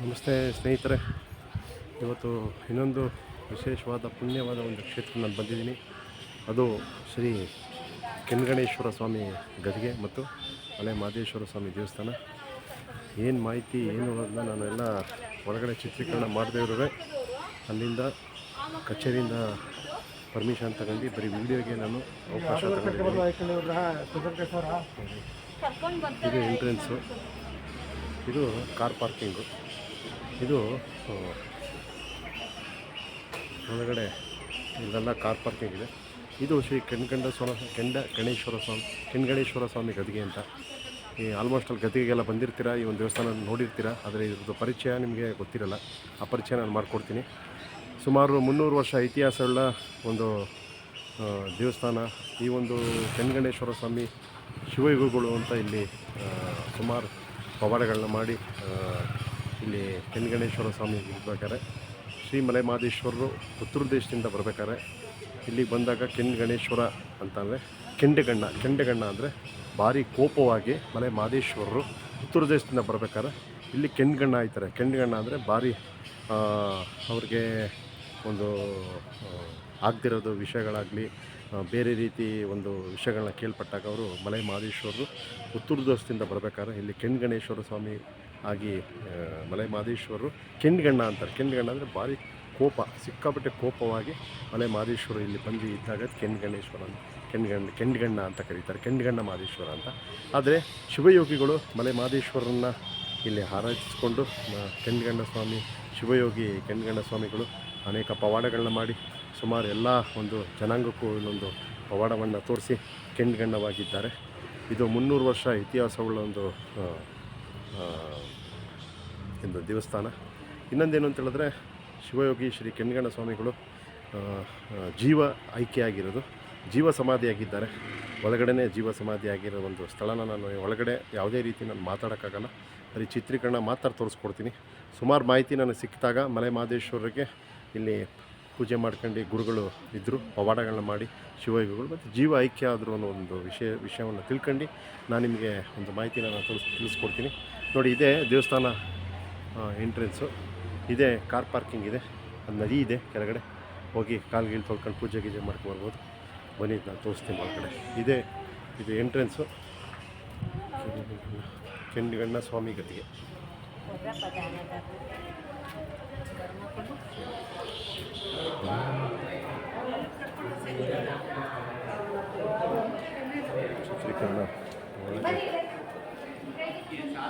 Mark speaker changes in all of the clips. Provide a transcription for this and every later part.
Speaker 1: ನಮಸ್ತೆ ಸ್ನೇಹಿತರೆ. ಇವತ್ತು ಇನ್ನೊಂದು ವಿಶೇಷವಾದ ಪುಣ್ಯವಾದ ಒಂದು ಕ್ಷೇತ್ರ ನಾನು ಬಂದಿದ್ದೀನಿ. ಅದು ಶ್ರೀ ಕೆನ್ಗಣೇಶ್ವರ ಸ್ವಾಮಿ ಗದಿಗೆ ಮತ್ತು ಹಳೆ ಮಾದೇಶ್ವರ ಸ್ವಾಮಿ ದೇವಸ್ಥಾನ. ಏನು ಮಾಹಿತಿ, ಏನು ಅನ್ನೋದನ್ನ ನಾನು ಎಲ್ಲ ಒಳಗಡೆ ಚಿತ್ರೀಕರಣ ಮಾಡದೇ ಇರೋರೆ. ಅಲ್ಲಿಂದ ಕಚೇರಿಯಿಂದ ಪರ್ಮಿಷನ್ ತಗೊಂಡು ಬರೀ ವಿಡಿಯೋಗೆ ನಾನು ಅವಕಾಶ ಇದು ಎಂಟ್ರೆನ್ಸು ಇದು ಕಾರ್ ಪಾರ್ಕಿಂಗು ಇದು ಒಳಗಡೆ ಇಲ್ಲೆಲ್ಲ ಕಾರ್ ಪಾರ್ಕಿಂಗ್ ಇದೆ ಇದು ಶ್ರೀ ಕೆಣ್ಕಂಡ ಸ್ವಾಮಿ, ಕೆಂಡ ಗಣೇಶ್ವರ ಸ್ವಾಮಿ ಕೆಣ್ಗಣೇಶ್ವರ ಸ್ವಾಮಿ ಗದಿಗೆ ಅಂತ. ಈ ಆಲ್ಮೋಸ್ಟ್ ಅಲ್ಲಿ ಗದಿಗೆಗೆಲ್ಲ ಬಂದಿರ್ತೀರ, ಈ ಒಂದು ದೇವಸ್ಥಾನ ನೋಡಿರ್ತೀರ, ಆದರೆ ಇದ್ರದ್ದು ಪರಿಚಯ ನಿಮಗೆ ಗೊತ್ತಿರಲ್ಲ. ಆ ಪರಿಚಯ ನಾನು ಮಾಡಿಕೊಡ್ತೀನಿ. ಸುಮಾರು ಮುನ್ನೂರು ವರ್ಷ ಇತಿಹಾಸವುಳ್ಳ ಒಂದು ದೇವಸ್ಥಾನ. ಈ ಒಂದು ಕೆಣ್ಗಣೇಶ್ವರ ಸ್ವಾಮಿ ಶಿವಯುಗಗಳು ಅಂತ ಇಲ್ಲಿ ಸುಮಾರು ಪವಾಡಗಳನ್ನ ಮಾಡಿ ಇಲ್ಲಿ ಕೆನ್ಗಣೇಶ್ವರ ಸ್ವಾಮಿ ಇರ್ಬೇಕಾದ್ರೆ ಶ್ರೀ ಮಲೆ ಮಹದೇಶ್ವರರು ಉತ್ತರ ದೇಶದಿಂದ ಬರ್ಬೇಕಾದ್ರೆ ಇಲ್ಲಿಗೆ ಬಂದಾಗ ಗಣೇಶ್ವರ ಅಂತಂದರೆ ಕೆಂಡಗಣ್ಣ ಕೆಂಡಗಣ್ಣ ಅಂದರೆ ಭಾರಿ ಕೋಪವಾಗಿ ಮಲೆ ಮಹದೇಶ್ವರರು ಉತ್ತರ ದೇಶದಿಂದ ಬರ್ಬೇಕಾದ್ರೆ ಇಲ್ಲಿ ಕೆಂಡ್ಗಣ್ಣ ಆಯ್ತಾರೆ ಕೆಂಡ್ಗಣ್ಣ ಅಂದರೆ ಭಾರಿ ಅವ್ರಿಗೆ ಒಂದು ಆಗದಿರೋದು ವಿಷಯಗಳಾಗಲಿ ಬೇರೆ ರೀತಿ ಒಂದು ವಿಷಯಗಳನ್ನ ಕೇಳ್ಪಟ್ಟಾಗ ಅವರು ಮಲೆ ಮಹದೇಶ್ವರರು ಉತ್ತರ ದೇಶದಿಂದ ಬರಬೇಕಾದ್ರೆ ಇಲ್ಲಿ ಕೆಂಡ್ಗಣೇಶ್ವರ ಸ್ವಾಮಿ ಆಗಿ ಮಲೆ ಮಹದೇಶ್ವರರು ಕೆಂಡ್ಗಣ್ಣ ಅಂತಾರೆ. ಕೆಂಡ್ಗಣ್ಣ ಅಂದರೆ ಭಾರಿ ಕೋಪ, ಸಿಕ್ಕಾಪಟ್ಟೆ ಕೋಪವಾಗಿ ಮಲೆ ಮಹದೇಶ್ವರ ಇಲ್ಲಿ ಬಂದು ಇದ್ದಾಗ ಕೆಂಡ್ಗಣ್ಣೇಶ್ವರ ಅಂತ ಕೆಂಡ್ಗಣ್ಣ ಕೆಂಡ್ಗಣ್ಣ ಅಂತ ಕರೀತಾರೆ, ಕೆಂಡ್ಗಣ್ಣ ಮಹದೇಶ್ವರ ಅಂತ. ಆದರೆ ಶಿವಯೋಗಿಗಳು ಮಲೆ ಮಹದೇಶ್ವರನ್ನ ಇಲ್ಲಿ ಆರಾಧಿಸಿಕೊಂಡು, ಮ- ಕೆಂಡ್ಗಣ್ಣ ಸ್ವಾಮಿ, ಶಿವಯೋಗಿ ಕೆಂಡ್ಗಣ್ಣ ಸ್ವಾಮಿಗಳು ಅನೇಕ ಪವಾಡಗಳನ್ನ ಮಾಡಿ ಸುಮಾರು ಎಲ್ಲ ಒಂದು ಜನಾಂಗಕ್ಕೂ ಇನ್ನೊಂದು ಪವಾಡವನ್ನು ತೋರಿಸಿ ಕೆಂಡ್ಗಣ್ಣವಾಗಿದ್ದಾರೆ. ಇದು ಮುನ್ನೂರು ವರ್ಷ ಇತಿಹಾಸವುಳ್ಳ ಒಂದು ಒಂದು ದೇವಸ್ಥಾನ. ಇನ್ನೊಂದೇನು ಅಂತ ಹೇಳಿದ್ರೆ ಶಿವಯೋಗಿ ಶ್ರೀ ಕೆಂಗಣ್ಣ ಸ್ವಾಮಿಗಳು ಜೀವ ಆಯ್ಕೆಯಾಗಿರೋದು. ಜೀವ ಸಮಾಧಿಯಾಗಿದ್ದಾರೆ. ಜೀವ ಜೀವ ಸಮಾಧಿಯಾಗಿರೋ ಒಂದು ಸ್ಥಳನ ನಾನು ಒಳಗಡೆ ಯಾವುದೇ ರೀತಿ ನಾನು ಮಾತಾಡೋಕ್ಕಾಗಲ್ಲ. ಬರೀ ಚಿತ್ರೀಕರಣ ಮಾತ್ರ ತೋರಿಸ್ಕೊಡ್ತೀನಿ. ಸುಮಾರು ಮಾಹಿತಿ ನನಗೆ ಸಿಕ್ಕಿದಾಗ ಮಲೆ ಮಹದೇಶ್ವರಿಗೆ ಇಲ್ಲಿ ಪೂಜೆ ಮಾಡ್ಕೊಂಡು ಗುರುಗಳು ಇದ್ದರು, ಪವಾಡಗಳನ್ನ ಮಾಡಿ, ಶಿವಯೋಗಿಗಳು ಮತ್ತು ಜೀವ ಐಕ್ಯ ಆದರೂ ಅನ್ನೋ ಒಂದು ವಿಷಯ, ವಿಷಯವನ್ನು ತಿಳ್ಕೊಂಡು ನಾನು ನಿಮಗೆ ಒಂದು ಮಾಹಿತಿನ ನಾನು ತಿಳಿಸ್ ತಿಳಿಸ್ಕೊಡ್ತೀನಿ. ನೋಡಿ, ಇದೇ ದೇವಸ್ಥಾನ ಎಂಟ್ರೆನ್ಸು ಇದೇ ಕಾರ್ ಪಾರ್ಕಿಂಗ್ ಇದೆ. ಅದು ನದಿ ಇದೆ ಕೆಳಗಡೆ. ಹೋಗಿ ಕಾಲು ಗೀಳು ತೊಳ್ಕೊಂಡು ಪೂಜೆ ಗೀಜೆ ಮಾಡ್ಕೊಬರ್ಬೋದು ಬನ್ನಿ, ನಾನು ತೋರಿಸ್ತೀನಿ ಒಳಗಡೆ. ಇದೇ, ಇದು ಎಂಟ್ರೆನ್ಸು ಕೆಂಡಗಣ್ಣ ಸ್ವಾಮಿ ಗತಿಗೆ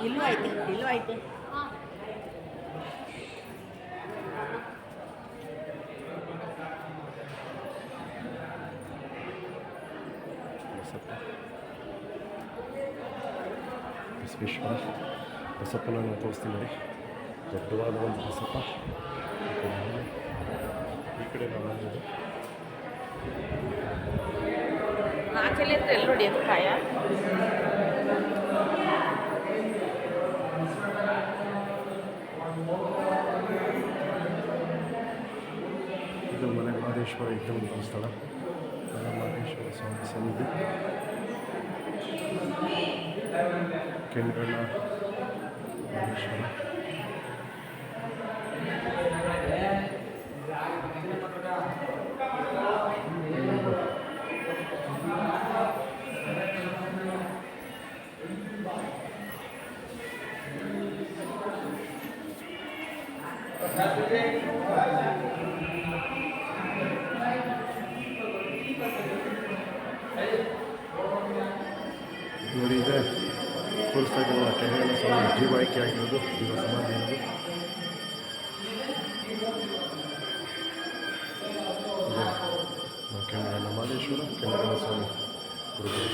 Speaker 2: ಇಲ್ಲೂ ಐತೆ ಇಲ್ಲೂ ಐತೆ
Speaker 1: ಬಸಪ್ಪ ಬಸವೇಶ್ವರ ಬಸಪ್ಪನ ನಾನು ತೋರಿಸ್ತೀನಿ ನೋಡಿ ದೊಡ್ಡವಾದ ಒಂದು ಬಸಪ್ಪ ಈ ಕಡೆ
Speaker 2: ಆಚೆಲೆ ಎಲ್ಲಿ ನೋಡಿ ಕಾಯ?
Speaker 1: ಇದು ಮನೆ ಮಹದೇಶ್ವರ ಇದ್ದಂಥ ಸ್ಥಳ. ಮನೆ ಮಹದೇಶ್ವರ ಸ್ವಾಮಿ ಸನ್ನಿಧಿ. ಕೆಂಗಣ್ಣ ಮಹದೇಶ್ವರ. ನೋಡಿ ಇದೆ. ತೋರಿಸ್ತಾ ಇದ್ದೀವಲ್ಲ ಕೆಂಗಣ್ಣ ಸ್ವಾಮಿ ಜೀವ ಆಯ್ಕೆ ಆಗಿರೋದು, ಜೀವ ಸಮಾಧಿ ಇರೋದು ಇದು. ಕೆಂಗಣ್ಣ ಮಹದೇಶ್ವರ ಕೆಂಗಣ್ಣ ಸ್ವಾಮಿ. ಗುರುಗಳು.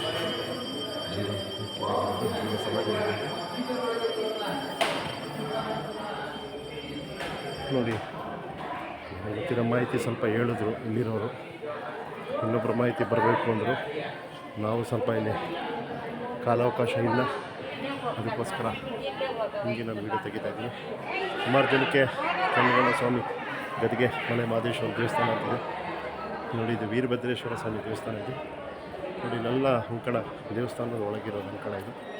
Speaker 1: ಜೀವ ಆಯ್ಕೆ ಆಗಿರೋದು, ಜೀವ ಸಮಾಧಿ ಇರೋದು ನೋಡಿ. ಗೊತ್ತಿರೋ ಮಾಹಿತಿ ಸ್ವಲ್ಪ ಹೇಳಿದ್ರು ಇಲ್ಲಿರೋರು. ಇನ್ನೊಬ್ಬರ ಮಾಹಿತಿ ಬರಬೇಕು ಅಂದರು. ನಾವು ಸ್ವಲ್ಪ ಇಲ್ಲಿ ಕಾಲಾವಕಾಶ ಇಲ್ಲ. ಅದಕ್ಕೋಸ್ಕರ ಹಿಂಗೆ ನಾನು ವೀಡಿಯೋ ತೆಗಿತಾ ಇದ್ದೀನಿ. ಸುಮಾರು ಜನಕ್ಕೆ ಕನ್ನಡ ಸ್ವಾಮಿ ಗದಿಗೆ ಮನೆ ಮಹದೇಶ್ವರ ದೇವಸ್ಥಾನ ಅಂತಿದೆ. ನೋಡಿ, ಇದು ವೀರಭದ್ರೇಶ್ವರ ಸ್ವಾಮಿ ದೇವಸ್ಥಾನ ಇದೆ. ನೋಡಿ ಇಲ್ಲೆಲ್ಲ ಅಂಕಣ ದೇವಸ್ಥಾನದ ಒಳಗಿರೋದು ಅಂಕಣ ಇದು.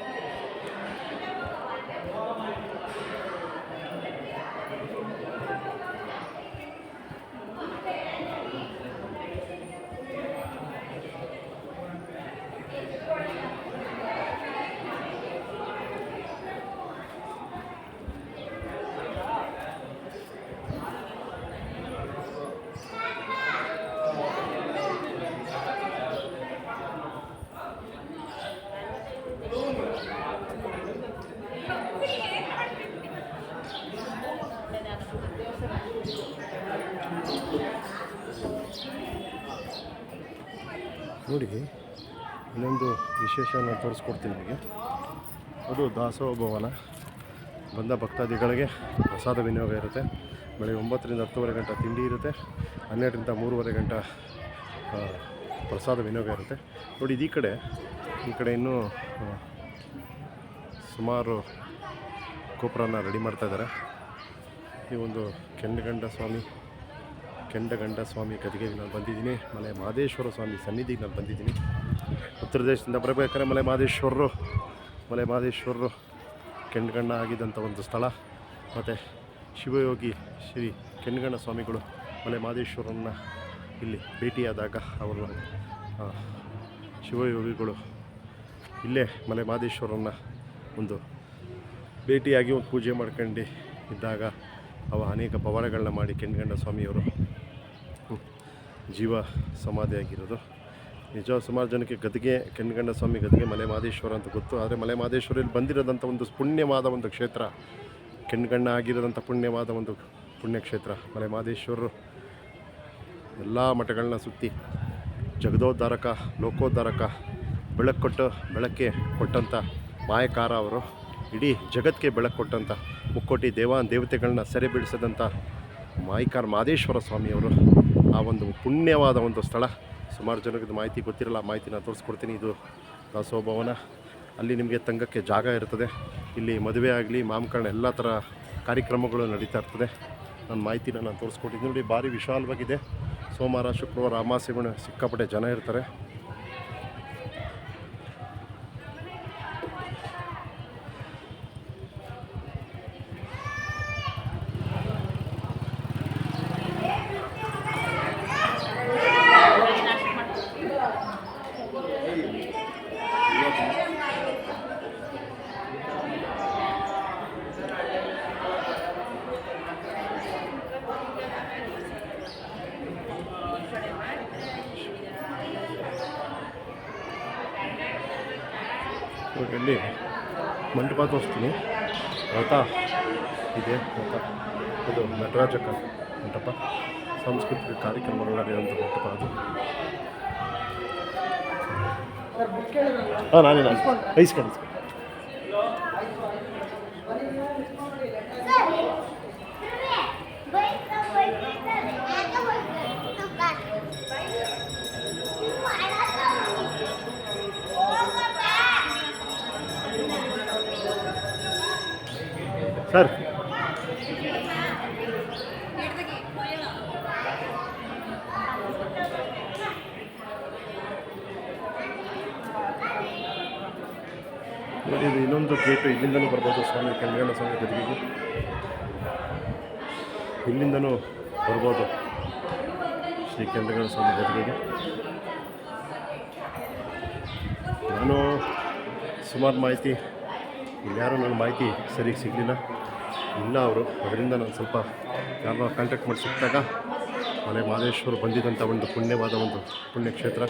Speaker 1: ನೋಡಿ ಇನ್ನೊಂದು ವಿಶೇಷ ನಾನು ತೋರಿಸ್ಕೊಡ್ತೀನಿ ನಿಮಗೆ. ಅದು ದಾಸೋಹ ಭವನ ಬಂದ ಭಕ್ತಾದಿಗಳಿಗೆ ಪ್ರಸಾದ ವಿನಿಯೋಗ ಇರುತ್ತೆ. ಬೆಳಗ್ಗೆ ಒಂಬತ್ತರಿಂದ ಹತ್ತುವರೆ ಗಂಟೆ ತಿಂಡಿ ಇರುತ್ತೆ. ಹನ್ನೆರಡರಿಂದ ಮೂರುವರೆ ಗಂಟೆ ಪ್ರಸಾದ ವಿನಿಯೋಗ ಇರುತ್ತೆ. ನೋಡಿ ಇದು ಈ ಕಡೆ ಈ ಕಡೆ ಇನ್ನೂ ಸುಮಾರು ಗೋಪುರನ ರೆಡಿ ಮಾಡ್ತಾ ಇದ್ದಾರೆ. ಈ ಒಂದು ಕೆಂಡಗಂಡ ಸ್ವಾಮಿ ಕೆಂಡಗಂಡ ಸ್ವಾಮಿ ಗದಿಗೆಗೆ ನಾನು ಬಂದಿದ್ದೀನಿ. ಮಲೆ ಮಹದೇಶ್ವರ ಸ್ವಾಮಿ ಸನ್ನಿಧಿಗೆ ನಾನು ಬಂದಿದ್ದೀನಿ. ಉತ್ತರ ದೇಶದಿಂದ ಬರಬೇಕಾದ್ರೆ ಮಲೆ ಮಹದೇಶ್ವರರು ಮಲೆ ಮಹದೇಶ್ವರರು ಕೆಂಡಗಣ್ಣ ಆಗಿದ್ದಂಥ ಒಂದು ಸ್ಥಳ. ಮತ್ತು ಶಿವಯೋಗಿ ಶ್ರೀ ಕೆಂಡಗಣ್ಣ ಸ್ವಾಮಿಗಳು ಮಲೆ ಮಹದೇಶ್ವರನ್ನ ಇಲ್ಲಿ ಭೇಟಿಯಾದಾಗ ಅವರು ಶಿವಯೋಗಿಗಳು ಇಲ್ಲೇ ಮಲೆ ಮಹದೇಶ್ವರನ್ನ ಒಂದು ಭೇಟಿಯಾಗಿ ಒಂದು ಪೂಜೆ ಮಾಡ್ಕೊಂಡು ಇದ್ದಾಗ ಅವ ಅನೇಕ ಪವಾಡಗಳನ್ನ ಮಾಡಿ ಕೆಂಡಗಂಡ ಸ್ವಾಮಿಯವರು ಜೀವ ಸಮಾಧಿಯಾಗಿರೋದು ನಿಜ ಸುಮಾರು ಜನಕ್ಕೆ ಗದಿಗೆ, ಕೆಂಡಗಂಡ ಸ್ವಾಮಿ ಗದಿಗೆ ಮಲೆ ಮಹದೇಶ್ವರ ಅಂತ ಗೊತ್ತು. ಆದರೆ ಮಲೆ ಮಹದೇಶ್ವರಲ್ಲಿ ಬಂದಿರೋದಂಥ ಒಂದು ಪುಣ್ಯವಾದ ಒಂದು ಕ್ಷೇತ್ರ. ಕೆಣ್ಗಣ್ಣ ಆಗಿರೋದಂಥ ಪುಣ್ಯವಾದ ಒಂದು ಪುಣ್ಯಕ್ಷೇತ್ರ. ಮಲೆ ಮಹದೇಶ್ವರರು ಎಲ್ಲ ಮಠಗಳನ್ನ ಸುತ್ತಿ ಜಗದೋದ್ಧಾರಕ, ಲೋಕೋದ್ಧಾರಕ, ಬೆಳಕು ಕೊಟ್ಟು ಬೆಳಕ್ಕೆ ಕೊಟ್ಟಂಥ ಮಾಯಕಾರ ಅವರು. ಇಡೀ ಜಗತ್ತಿಗೆ ಬೆಳಕು ಕೊಟ್ಟಂಥ ಮುಕ್ಕೋಟಿ ದೇವಾನ್ ದೇವತೆಗಳನ್ನ ಸೆರೆ ಬಿಡಿಸಿದಂಥ ಮಾಯಕಾರ ಮಹದೇಶ್ವರ ಸ್ವಾಮಿಯವರು ಆ ಒಂದು ಪುಣ್ಯವಾದ ಒಂದು ಸ್ಥಳ. ಸುಮಾರು ಜನಕ್ಕೆ ಇದು ಮಾಹಿತಿ ಗೊತ್ತಿರಲ್ಲ ಮಾಹಿತಿನ ತೋರಿಸ್ಕೊಡ್ತೀನಿ. ಇದು ದಾಸೋಭವನ ಅಲ್ಲಿ ನಿಮಗೆ ತಂಗಕ್ಕೆ ಜಾಗ ಇರ್ತದೆ. ಇಲ್ಲಿ ಮದುವೆ ಆಗಲಿ, ಮಾಮಕರಣ ಎಲ್ಲ ಥರ ಕಾರ್ಯಕ್ರಮಗಳು ನಡೀತಾ ಇರ್ತದೆ. ನನ್ನ ಮಾಹಿತಿನ ನಾನು ತೋರಿಸ್ಕೊಟ್ಟಿದ್ದೀನಿ. ನೋಡಿ, ಭಾರಿ ವಿಶಾಲವಾಗಿದೆ. ಸೋಮವಾರ, ಶುಕ್ರವಾರ ಅಮಾಸೆಗಳು ಸಿಕ್ಕಾಪಟ್ಟೆ ಜನ ಇರ್ತಾರೆ. ಇಲ್ಲಿ ಮಂಟಪ ತೋರಿಸ್ತೀನಿ ರಥ ಇದೆ ರಥ ಇದು ನಟರಾಜಕ ಮಂಟಪ. ಸಾಂಸ್ಕೃತಿಕ ಕಾರ್ಯಕ್ರಮಗಳು ನಡೆಯುವಂಥ ಮಂಟಪ ಅದು. ಹಾಂ ನಾನೇ ನಾನು. ಐಸ್ಕೊಂಡು ಸರ್. ಇದು ಇನ್ನೊಂದು ಗೇಟು ಇಲ್ಲಿಂದನೂ ಬರ್ಬೋದು ಸ್ವಾಮಿ ಕೆಂಗಣ್ಣ ಸ್ವಾಮಿ ಗದಿಗೆಗೆ. ಇಲ್ಲಿಂದನೂ ಬರ್ಬೋದು ಶ್ರೀ ಕೆಂಗಣ್ಣ ಸ್ವಾಮಿ ಗದಿಗೆಗೆ. ನಾನು ಸುಮಾರು ಮಾಹಿತಿ ಇನ್ಯಾರೂ ನನ್ನ ಮಾಹಿತಿ ಸರಿಗೆ ಸಿಗಲಿಲ್ಲ. ಇಲ್ಲ ಅವರು, ಅದರಿಂದ ನಾನು ಸ್ವಲ್ಪ ಯಾರನ್ನ ಕಾಂಟ್ಯಾಕ್ಟ್ ಮಾಡಿ ಸಿಕ್ಕಿದಾಗ ಮನೆ ಮಹದೇಶ್ವರು ಬಂದಿದ್ದಂಥ ಒಂದು ಪುಣ್ಯವಾದ ಒಂದು ಪುಣ್ಯಕ್ಷೇತ್ರ.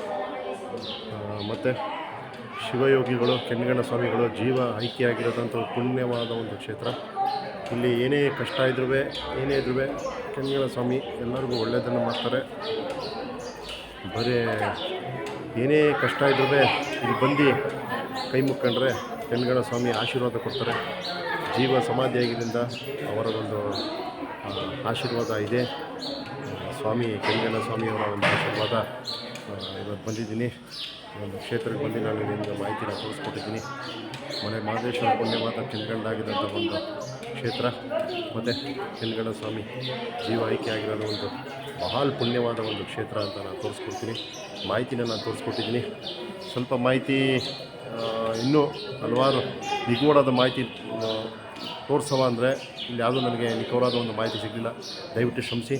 Speaker 1: ಮತ್ತು ಶಿವಯೋಗಿಗಳು ಕೆನ್ನಗಣ್ಣ ಸ್ವಾಮಿಗಳು ಜೀವ ಐಕ್ಯಾಗಿರೋದಂಥ ಒಂದು ಪುಣ್ಯವಾದ ಒಂದು ಕ್ಷೇತ್ರ. ಇಲ್ಲಿ ಏನೇ ಕಷ್ಟ ಇದ್ರೂ ಏನೇ ಇದ್ರೂ ಕೆನ್ನಗಣ್ಣ ಸ್ವಾಮಿ ಎಲ್ಲರಿಗೂ ಒಳ್ಳೆಯದನ್ನು ಮಾಡ್ತಾರೆ. ಬರೀ ಏನೇ ಕಷ್ಟ ಇದ್ರೂ ಇಲ್ಲಿ ಬಂದು ಕೈ ಮುಕ್ಕೊಂಡ್ರೆ ಕೆನ್ಗಣ ಸ್ವಾಮಿ ಆಶೀರ್ವಾದ ಕೊಡ್ತಾರೆ. ಜೀವ ಸಮಾಧಿಯಾಗಿದ್ದರಿಂದ ಅವರ ಒಂದು ಆಶೀರ್ವಾದ ಇದೆ. ಸ್ವಾಮಿ ಅವರ ಸ್ವಾಮಿಯವರ ಒಂದು ಆಶೀರ್ವಾದ ಇವತ್ತು ಬಂದಿದ್ದೀನಿ. ಒಂದು ಕ್ಷೇತ್ರಕ್ಕೆ ಬಂದು ನಾನು ನಿಮಗೆ ಮಾಹಿತಿನ ತೋರಿಸ್ಕೊಟ್ಟಿದ್ದೀನಿ. ಮನೆ ಮಹದೇಶ್ವರ ಪುಣ್ಯವಾದ ಕೆಂಗಣ್ಣಾಗಿದ್ದಂಥ ಒಂದು ಕ್ಷೇತ್ರ. ಮತ್ತು ಕೆನ್ಗಣ ಸ್ವಾಮಿ ಜೀವ ಆಯ್ಕೆ ಆಗಿರೋದು ಒಂದು ಬಹಳ ಪುಣ್ಯವಾದ ಒಂದು ಕ್ಷೇತ್ರ ಅಂತ ನಾನು ತೋರಿಸ್ಕೊಡ್ತೀನಿ. ಮಾಹಿತಿನ ನಾನು ತೋರಿಸ್ಕೊಟ್ಟಿದ್ದೀನಿ. ಸ್ವಲ್ಪ ಮಾಹಿತಿ ಇನ್ನೂ ಹಲವಾರು ನಿಗೂಢವಾದ ಮಾಹಿತಿ ತೋರಿಸವ ಅಂದರೆ ಇಲ್ಲಿ ಯಾವುದೂ ನನಗೆ ನಿಖರವಾದ ಒಂದು ಮಾಹಿತಿ ಸಿಗಲಿಲ್ಲ. ದಯವಿಟ್ಟು ಶ್ರಮಿಸಿ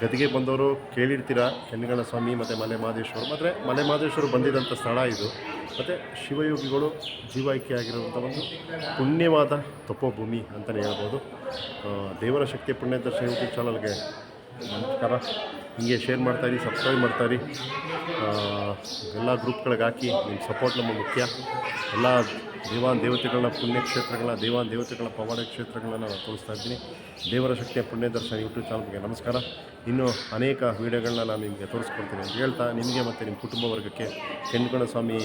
Speaker 1: ಗದಿಗೆ ಬಂದವರು ಕೇಳಿರ್ತೀರ? ಕೆನ್ನಿಗಳ ಸ್ವಾಮಿ ಮತ್ತು ಮಲೆ ಮಹದೇಶ್ವರ ಮತ್ತು ಮಲೆ ಮಹದೇಶ್ವರ ಬಂದಿದ್ದಂಥ ಸ್ಥಳ ಇದು. ಮತ್ತು ಶಿವಯೋಗಿಗಳು ಜೀವಾಯ್ಕೆ ಆಗಿರುವಂಥ ಒಂದು ಪುಣ್ಯವಾದ ತಪೋಭೂಮಿ ಅಂತಲೇ ಹೇಳ್ಬೋದು. ದೇವರ ಶಕ್ತಿ ಪುಣ್ಯ ದರ್ಶನ ಯೂಟ್ಯೂಬ್ ಚಾನಲ್ಗೆ ನಮಸ್ಕಾರ. ಹಿಂಗೆ ಶೇರ್ ಮಾಡ್ತಾಯಿರಿ ಸಬ್ಸ್ಕ್ರೈಬ್ ಮಾಡ್ತಾಯಿರಿ ಎಲ್ಲ ಗ್ರೂಪ್ಗಳಿಗೆ ಹಾಕಿ ನಿಮ್ಮ ಸಪೋರ್ಟ್ ನಮಗೆ ಮುಖ್ಯ. ಎಲ್ಲ ದೇವಾನ್ ದೇವತೆಗಳನ್ನ ಪುಣ್ಯಕ್ಷೇತ್ರಗಳ ದೇವಾನ್ ದೇವತೆಗಳ ಪವಾಡ ಕ್ಷೇತ್ರಗಳನ್ನ ನಾನು ತೋರಿಸ್ತಾ ಇದ್ದೀನಿ. ದೇವರ ಶಕ್ತಿಯ ಪುಣ್ಯ ದರ್ಶನ ಯೂಟ್ಯೂಬ್ ಚಾನಲ್ಗೆ ನಮಸ್ಕಾರ. ಇನ್ನೂ ಅನೇಕ ವೀಡಿಯೋಗಳನ್ನ ನಾನು ನಿಮಗೆ ತೋರಿಸ್ಕೊಡ್ತೀನಿ ಅಂತ ಹೇಳ್ತಾ, ನಿಮಗೆ ಮತ್ತು ನಿಮ್ಮ ಕುಟುಂಬ ವರ್ಗಕ್ಕೆ ಕೆಂಡುಗಣ ಸ್ವಾಮಿ,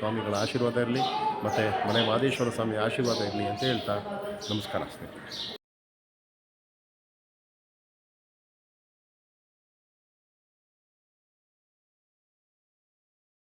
Speaker 1: ಸ್ವಾಮಿಗಳ ಆಶೀರ್ವಾದ ಇರಲಿ, ಮತ್ತು ಮನೆ ಮಾದೇಶ್ವರ ಸ್ವಾಮಿ ಆಶೀರ್ವಾದ ಇರಲಿ ಅಂತ ಹೇಳ್ತಾ ನಮಸ್ಕಾರ ಸ್ನೇಹಿತರೆ.